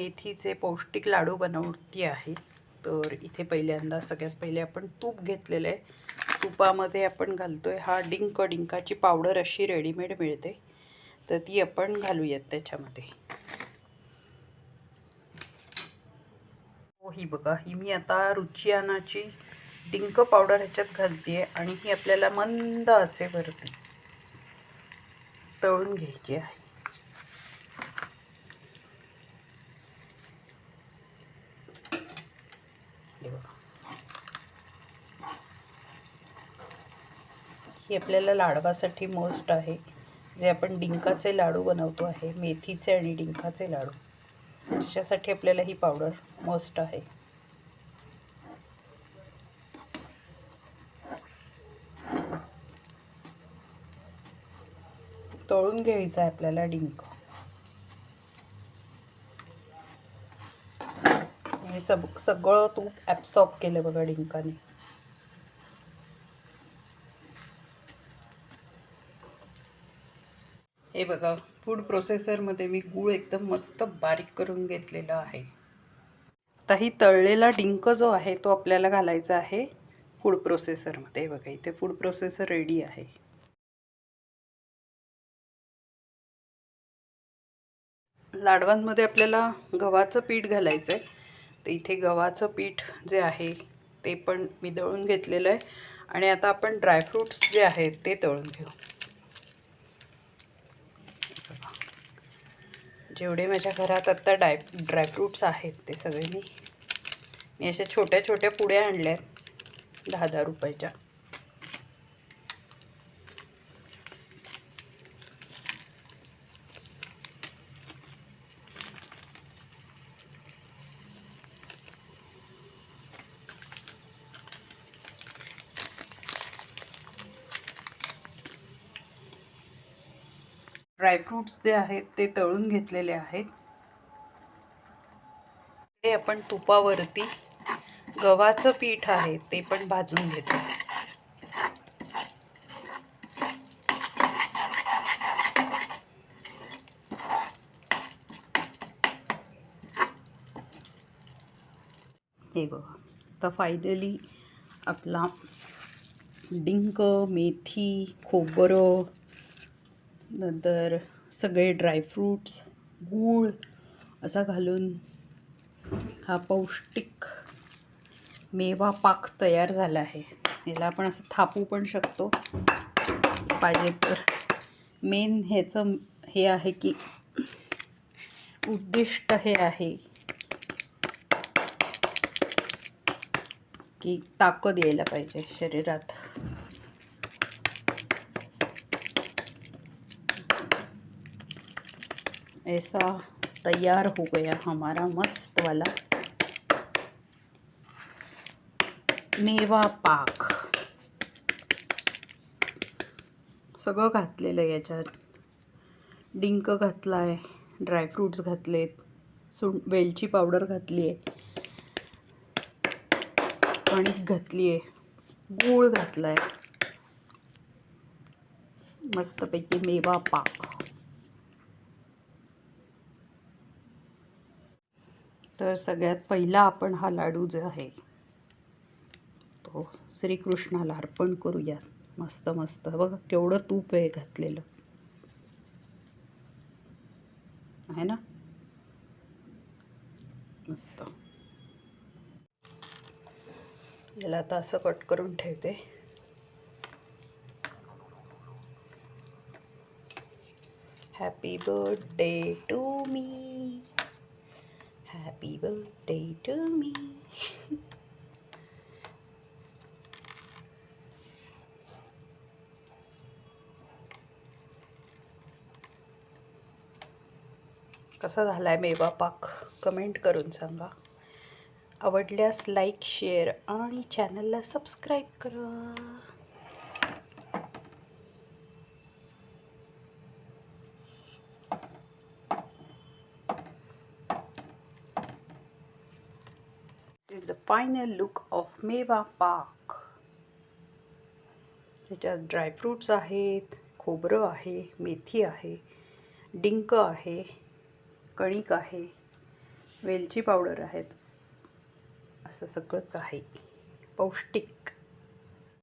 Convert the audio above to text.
मेथीचे पौष्टिक लाडू बनवते आहे. तर इथे पहिल्यांदा सगळ्यात पहिले आपण तूप घेतलेलं आहे. तुपामध्ये आपण घालतोय हा डिंक डिंकाची पावडर अशी रेडीमेड मिळते. तर ती आपण घालूयात त्याच्यामध्ये. हो ही बघा ही मी आता रुचियानाची डिंक पावडर ह्याच्यात घालते आणि ही आपल्याला मंद आचेवरती तळून घ्यायची आहे. ही आपल्याला लाडवासाठी मस्ट आहे. जे आपण डिंकाचे लाडू बनवतो आहे मेथीचे आणि डिंकाचे लाडू. त्याच्यासाठी आपल्याला ही पावडर मस्ट आहे. तळून घ्यायचं आहे आपल्याला डिंक. हे सब सगळं तूप ॲब्सॉर्ब केलं बघा डिंकाने. हे बघा फूड प्रोसेसरमध्ये मी गूळ एकदम मस्त बारीक करून घेतलेला आहे. आता ही तळलेला डिंक जो आहे तो आपल्याला घालायचा आहे फूड प्रोसेसरमध्ये बघा इथे फूड प्रोसेसर रेडी आहे. लाडवांमध्ये आपल्याला गव्हाचं पीठ घालायचं आहे तर इथे गव्हाचं पीठ जे आहे ते पण मी दळून घेतलेलं आहे. आणि आता आपण ड्रायफ्रूट्स जे आहेत ते तळून घेऊ. जेवढे माझ्या घरात आत्ता डाय ड्रायफ्रूट्स आहेत ते सगळे मी मी अशा छोट्या छोट्या पुड्या आणल्या आहेत दहा दहा रुपयाच्या. ड्रायफ्रूट्स जे आहेत ते तळून घेतलेले आहेत. ते आपण तुपावरती गव्हाचं पीठ आहे ते पण भाजून घेतो. हे बघा. तर फायनली आपला डिंक मेथी खोबरं नंतर सगळे ड्रायफ्रूट्स गूळ असा घालून हा पौष्टिक मेवा पाक तयार झाला आहे. याला आपण असं थापू पण शकतो. पाहिजे तर. मेन ह्याचं हे आहे की उद्दिष्ट हे आहे की ताकद यायला पाहिजे शरीरात. ऐसा तैयार हो गया हमारा मस्त वाला मेवा पाक। सगळं घातलेलं आहे याच्यात. डिंक घातला आहे ड्रायफ्रूट्स घातलेत सुं वेलची पावडर घातली आहे. कणिक घातली आहे गूळ घातला आहे मस्तपैकी मेवा पाक. तर सगळ्यात पहिला आपण हा लाडू जो आहे तो श्रीकृष्णाला अर्पण करूया. मस्त मस्त. बघा केवढं तूप आहे घातलेलं. आहे ना? मस्त. याला आता असं कट करून ठेवते. Happy birthday to me happy birthday to me कसा झाला आहे मेवा पाक? कमेंट करून सांगा. आवडल्यास लाईक शेअर आणि चॅनलला सबस्क्राईब करा. Is the final look of मेवा पाक त्याच्यात ड्रायफ्रूट्स आहेत खोबरं आहे मेथी आहे डिंक आहे कणिक आहे वेलची पावडर आहेत. असं सगळंच आहे. पौष्टिक.